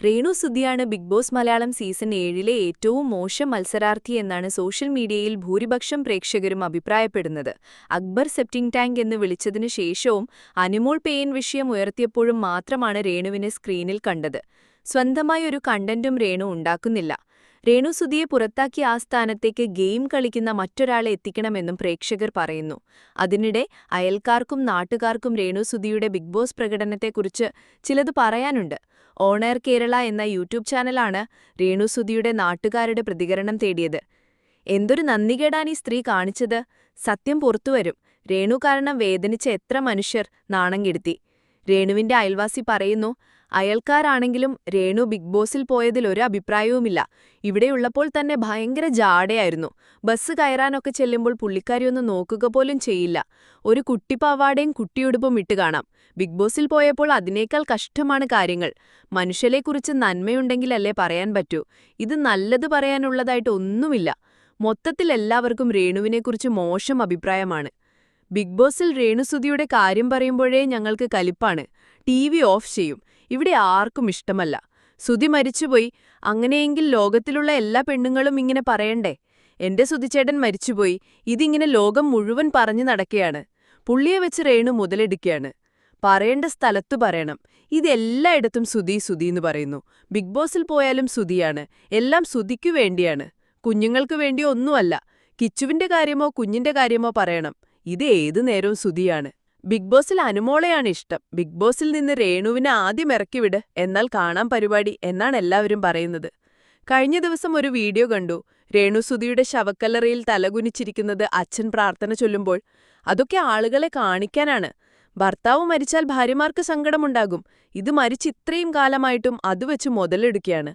രേണു സുധിയാണ് Big Boss Malayalam season ഏഴിലെ ഏറ്റവും മോശം മത്സരാർത്ഥി എന്നാണ് സോഷ്യൽ മീഡിയയിൽ ഭൂരിപക്ഷം പ്രേക്ഷകരും അഭിപ്രായപ്പെടുന്നത്. അക്ബർ സെപ്റ്റിംഗ് ടാങ്ക് എന്ന് വിളിച്ചതിനു ശേഷവും അനുമോൾ പേയൻ വിഷയം ഉയർത്തിയപ്പോഴും മാത്രമാണ് രേണുവിനെ സ്ക്രീനിൽ കണ്ടത്. സ്വന്തമായി ഒരു കണ്ടന്റും രേണു ഉണ്ടാക്കുന്നില്ല. രേണു സുധിയെ പുറത്താക്കിയ ആ സ്ഥാനത്തേക്ക് ഗെയിം കളിക്കുന്ന മറ്റൊരാളെ എത്തിക്കണമെന്നും പ്രേക്ഷകർ പറയുന്നു. അതിനിടെ അയൽക്കാർക്കും നാട്ടുകാർക്കും രേണു സുധിയുടെ ബിഗ് ബോസ് പ്രകടനത്തെക്കുറിച്ച് ചിലത് പറയാനുണ്ട്. ഓണർ കേരള എന്ന യൂട്യൂബ് ചാനലാണ് രേണു സുധിയുടെ നാട്ടുകാരുടെ പ്രതികരണം തേടിയത്. എന്തൊരു നന്ദികേടാണ് ഈ സ്ത്രീ കാണിച്ചത്? സത്യം പുറത്തുവരും. രേണു കാരണം വേദനിച്ച എത്ര മനുഷ്യർ നാണം കെടുത്തി രേണുവിന്റെ അയൽവാസി പറയുന്നു അയൽക്കാരാണെങ്കിലും രേണു ബിഗ് ബോസിൽ പോയതിൽ ഒരു അഭിപ്രായവുമില്ല. ഇവിടെയുള്ളപ്പോൾ തന്നെ ഭയങ്കര ജാടയായിരുന്നു. ബസ് കയറാനൊക്കെ ചെല്ലുമ്പോൾ പുള്ളിക്കാരിയൊന്നും നോക്കുക പോലും ചെയ്യില്ല. ഒരു കുട്ടിപ്പാവാടയും കുട്ടിയുടുപ്പും ഇട്ട് കാണാം. ബിഗ് ബോസിൽ പോയപ്പോൾ അതിനേക്കാൾ കഷ്ടമാണ് കാര്യങ്ങൾ. മനുഷ്യരെക്കുറിച്ച് നന്മയുണ്ടെങ്കിലല്ലേ പറയാൻ പറ്റൂ. ഇത് നല്ലത് പറയാനുള്ളതായിട്ട് ഒന്നുമില്ല. മൊത്തത്തിൽ എല്ലാവർക്കും രേണുവിനെക്കുറിച്ച് മോശം അഭിപ്രായമാണ്. ബിഗ് ബോസിൽ രേണുസുതിയുടെ കാര്യം പറയുമ്പോഴേ ഞങ്ങൾക്ക് കലിപ്പാണ്. ടി ഓഫ് ചെയ്യും. ഇവിടെ ആർക്കും ഇഷ്ടമല്ല. സുതി മരിച്ചുപോയി. അങ്ങനെയെങ്കിൽ ലോകത്തിലുള്ള എല്ലാ പെണ്ണുങ്ങളും ഇങ്ങനെ പറയണ്ടേ? എന്റെ സുതിച്ചേട്ടൻ മരിച്ചുപോയി. ഇതിങ്ങനെ ലോകം മുഴുവൻ പറഞ്ഞു നടക്കുകയാണ്. പുള്ളിയെ വെച്ച് രേണു മുതലെടുക്കുകയാണ്. പറയേണ്ട സ്ഥലത്തു പറയണം. ഇതെല്ലായിടത്തും സുതി എന്ന് പറയുന്നു. ബിഗ് ബോസിൽ പോയാലും സുതിയാണ് എല്ലാം സുതിക്കു വേണ്ടിയാണ്. കുഞ്ഞുങ്ങൾക്ക് വേണ്ടിയോ ഒന്നുമല്ല. കിച്ചുവിന്റെ കാര്യമോ കുഞ്ഞിന്റെ കാര്യമോ പറയണം. ഇത് ഏതു നേരവും സുതിയാണ് ബിഗ് ബോസിൽ അനുമോളെയാണ് ഇഷ്ടം. ബിഗ് ബോസിൽ നിന്ന് രേണുവിനെ ആദ്യം ഇറക്കിവിട് എന്നാൽ കാണാൻ പരിപാടി എന്നാണ് എല്ലാവരും പറയുന്നത്. കഴിഞ്ഞ ദിവസം ഒരു വീഡിയോ കണ്ടു. രേണു സുധിയുടെ ശവക്കല്ലറയിൽ തലകുനിച്ചിരിക്കുന്നത് അച്ഛൻ പ്രാർത്ഥന ചൊല്ലുമ്പോൾ അതൊക്കെ ആളുകളെ കാണിക്കാനാണ്. ഭർത്താവ് മരിച്ചാൽ ഭാര്യമാർക്ക് സങ്കടമുണ്ടാകും. ഇത് മരിച്ച് ഇത്രയും കാലമായിട്ടും അതുവെച്ച് മുതലെടുക്കുകയാണ്.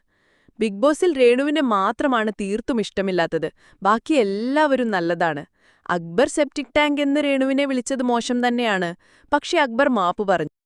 ബിഗ് ബോസിൽ രേണുവിനെ മാത്രമാണ് തീർത്തും ഇഷ്ടമില്ലാത്തത്. ബാക്കി എല്ലാവരും നല്ലതാണ്. അക്ബർ സെപ്റ്റിക് ടാങ്ക് എന്ന് രേണുവിനെ വിളിച്ചത് മോശം തന്നെയാണ്. പക്ഷേ അക്ബർ മാപ്പ് പറഞ്ഞു.